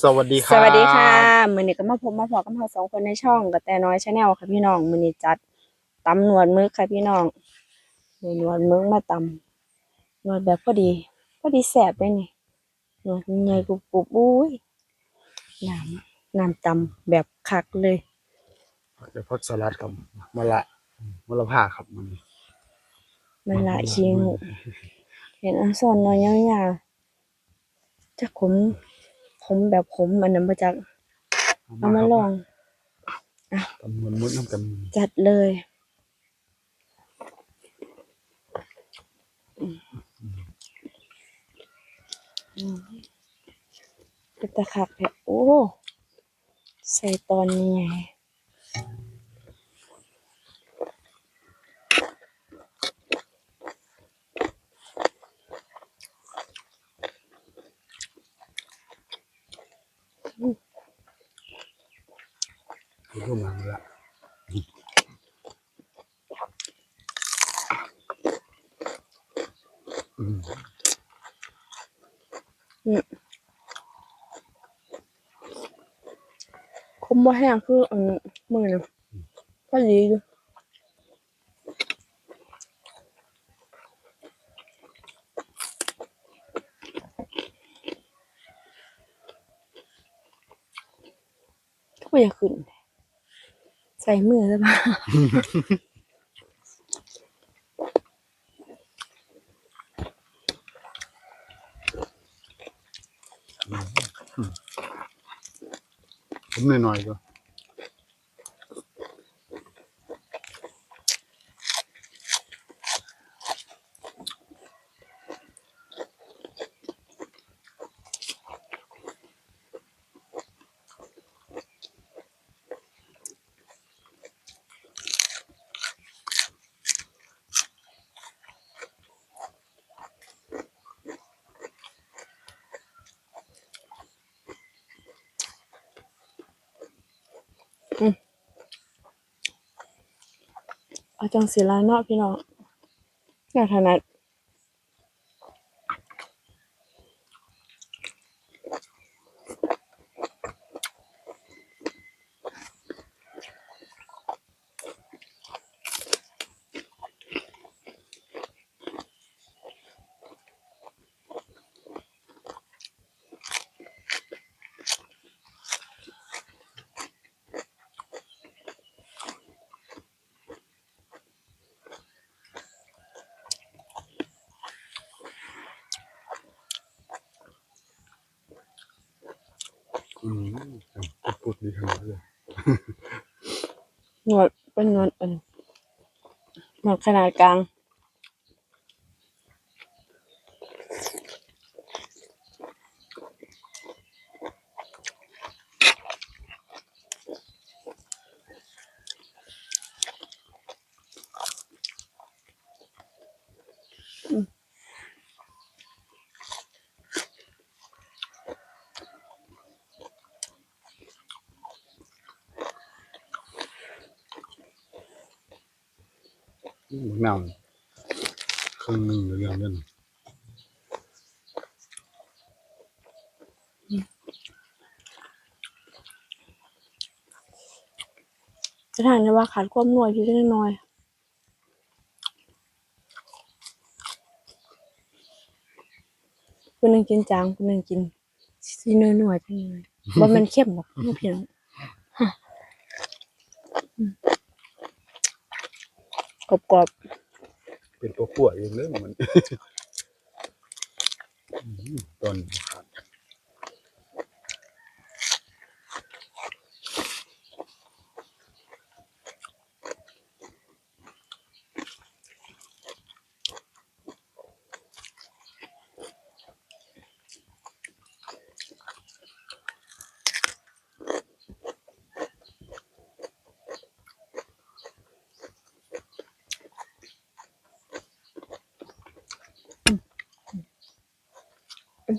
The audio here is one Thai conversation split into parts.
สวัสดีคสรับวัสดีค่ะมือนี้ก็มาพบมาพอกับเราสองคนในช่องกับแต่น้อยชาแนลค่ะพี่น้องมือนี้จัดตำหนวดมึกค่ะพี่น้องหนวดมึกมาตำหนวดแบบพอดี พอดีแสบเลยนี่หนวดใหญ่กรุบกรุบอุ้ยน้ำน้ำตำแบบคักเลยเดี๋ยวพักสลัดกับมะละมะละผ้าครับมันมันละชิงเห็นอันซอนน้อยยาวๆจะขมข มแบบขมมันนั้นมาจากเอามาลองตำมวนมุดน้ำกันจัดเลยอืมอืมเป็นตะขักแผลโอ้ ใส่ตอนนี้ไง ร่วมานมะละอืมคมบ่แห้งคืออันมือนะก็ดีอยู่ ไม่อยากขึ้น ใส่มือแล้วป่ะผมหน่อยๆก็ เอาจังสีลาเนาะพี่น้องอยาถนัด อืมพูดดีขนาดเลยหนวดเป็นหนวดอันหนวดขนาดกลาง อืมหนาวครึ่งหนึ่งหรือยังเล่นจะทานได้ว่าขาดความหน่วยพี่เล็กน้อยคนหนึ่งกินจางคนหนึ่งกินซีเนื้อหน่วยจังเลยว่ามันเข้มหรอกไม่เพียงฮะอืม กรอบกรอบเป็นตัวขั้วเองเลยมันอืมต้นขาด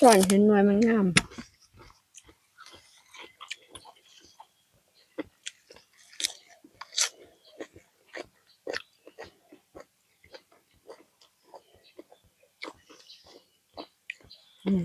สอนเห็นหน่วยมันงามอืม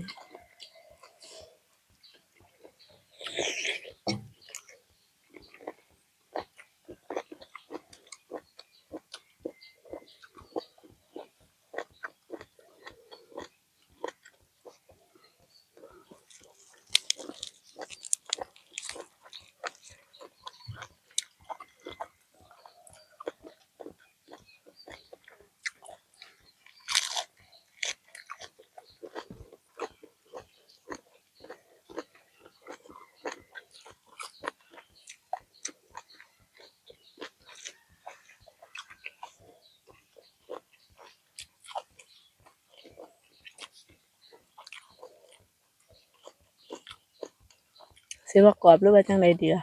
สิว่ากรอบหรือว่าจังไดดีล่ะ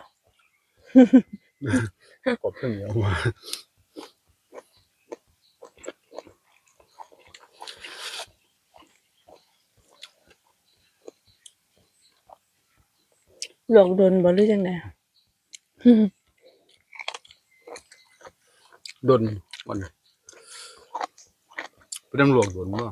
กบเพิ่งเหนียวมาลวกโดนบ่หรือจังได ดนวันนี้ไปต้องหลวงดนบ่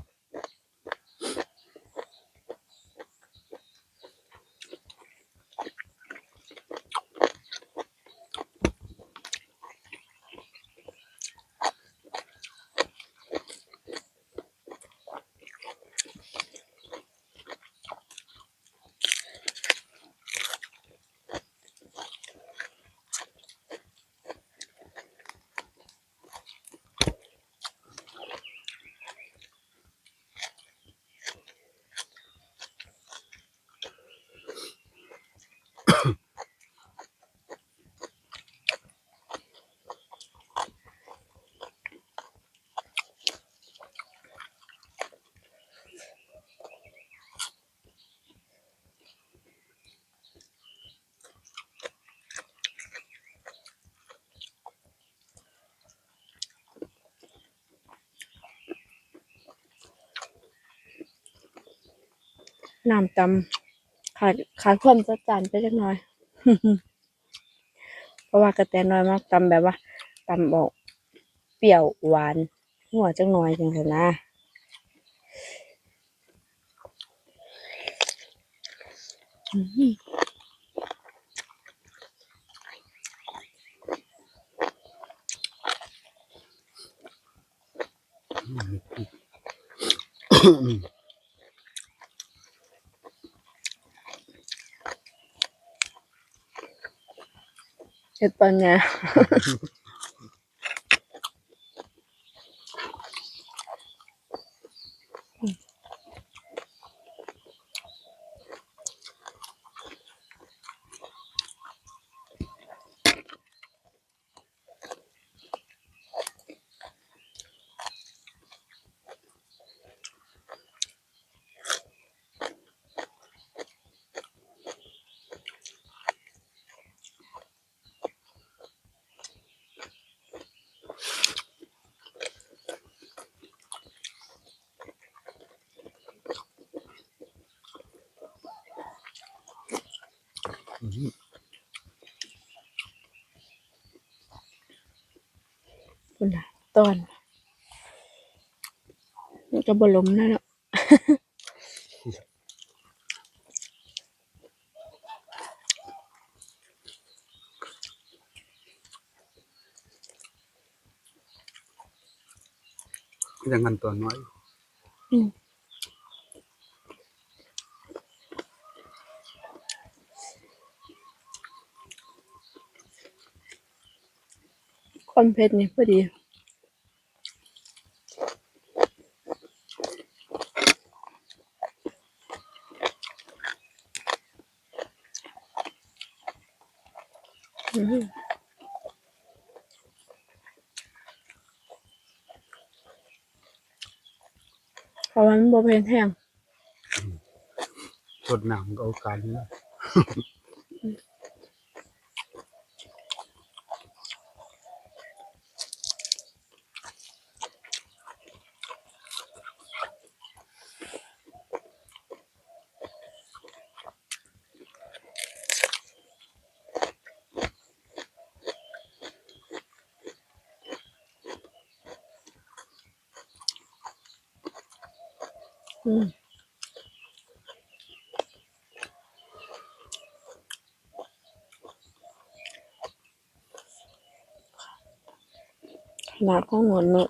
น้ำตำขาดขาดความจัดจานไปจักน่อย เพราะว่ากระแตน้อยมากตำแบบว่าตำบอกเปรี้ยวหวานหัวจังหน่อยจังนะอื้อ หือ คุณน่ะตอนมันก็บ่ล้มนะเนาะยังงันตัวน้อย อืม ความเผ็ดนี่พอดีอืมเพราะว่ามันบ่เผ็ดแห้ง สดหนังก็เอาการนี้ อืมขนาดของหนวดเนอะ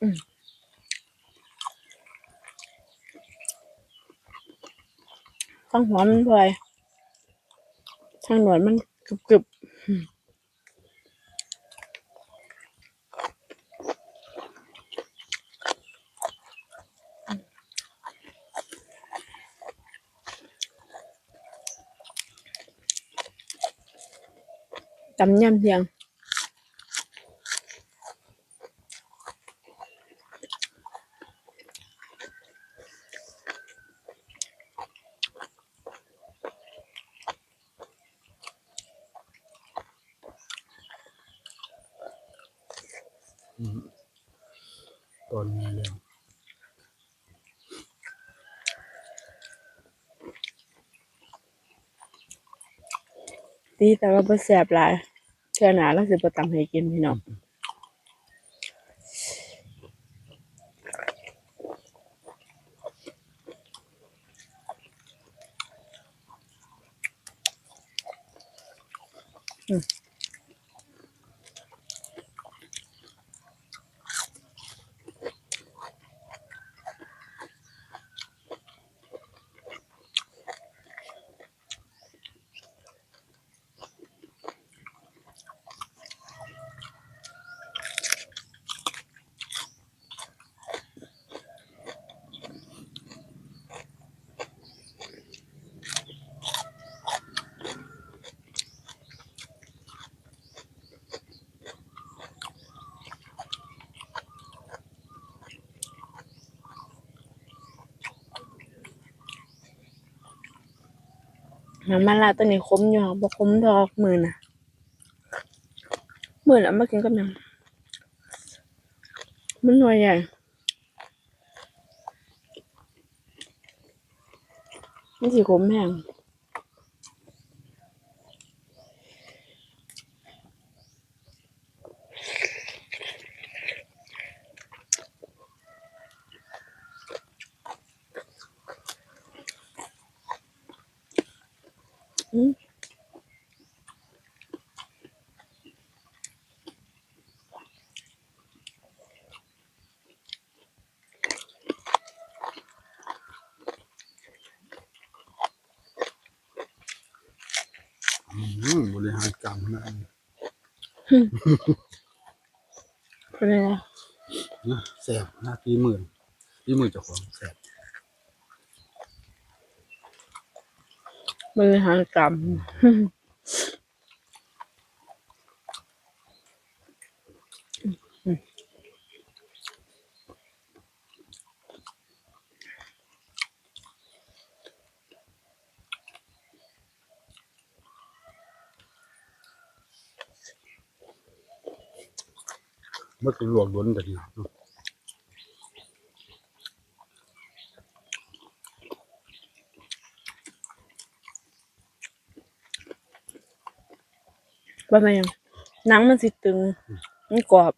อืมทั้งหัวมันพลอยทั้งหนวดมัน กรึบกรึบอืมตำยำเพียง ตอนนี้แล้วดีแต่ว่าบ่แซ่บหลายเทื่อหน้าเราสิบ่ตำให้กินพี่น้องอืม น้ำมันลาตัวนี้คมอยู่ค่ะบ่ขมดอกมือน่ะมือน่ะมากินกับหยังมันหน่วยใหญ่มันสีขมแห้ง อืมบริหารกรรมนะเป็นไงล่ะนะแสบหน้าปีหมื่นปีหมื่นเจ้าของแสบ บริหารกรรม เมื่อกี้หลวกล้นแต่ทีเนาะว่าไงยังหนังมันสิตึง มันกรอบ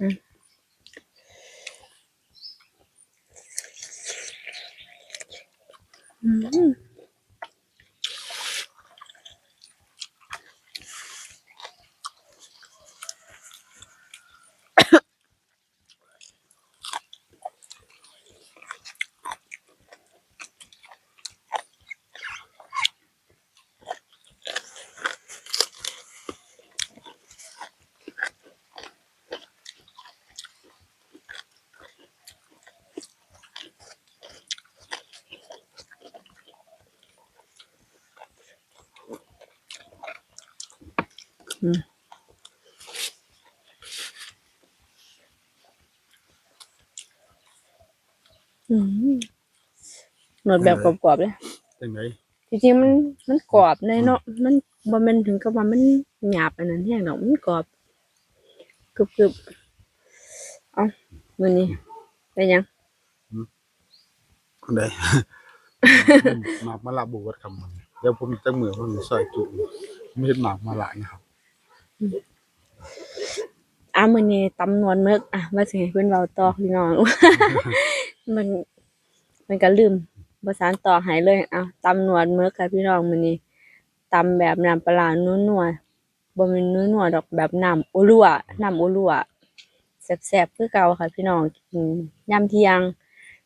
อืมอืม อืมหนวดแบบกรอบๆเลยเป็นไงจริงๆมันมันกรอบเลยเนาะมันบ่แม่นถึงกับว่ามันหยาบอันนั้นแห้งดอกมันกรอบกรึบๆเอามื้อนี้เป็นหยังคนใดหมากมาละบุวัดคำมันเดี๋ยวผมจะมือผมใส่จุ่มไม่เห็นหมากมาละนะครับอะมื้อนี้ตำนวนมึกอะมาสิให้เพิ่นเว้าต่อพี่น้อง มันมันก็ลืมบ่สานต่อให้เลยอะตำนวนมึกค่ะพี่น้องมื้อนี้ตำแบบน้ำปลาร้านัวๆบ่แม่นนัวๆดอกแบบน้ำอุลัวน้ำอุลัวแซ่บๆคือเก่าค่ะ พี่น้องกินยามเที่ยง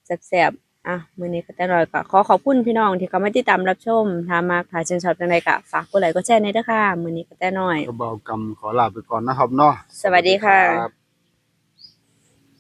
แซ่บๆอะมื้อนี้ก็แต่น้อยก็ขอขอบคุณพี่น้องที่เข้ามาติดตามรับชมถ้ามากถ้าชื่นชอบจังไดก็ฝากกดไลค์กดแชร์ในอยเด้อค่ะมื้อนี้ก็แต่น้อย กระเบากรรมขอลาไปก่อนนะครับเนาะ สวัสดีค่ะรับ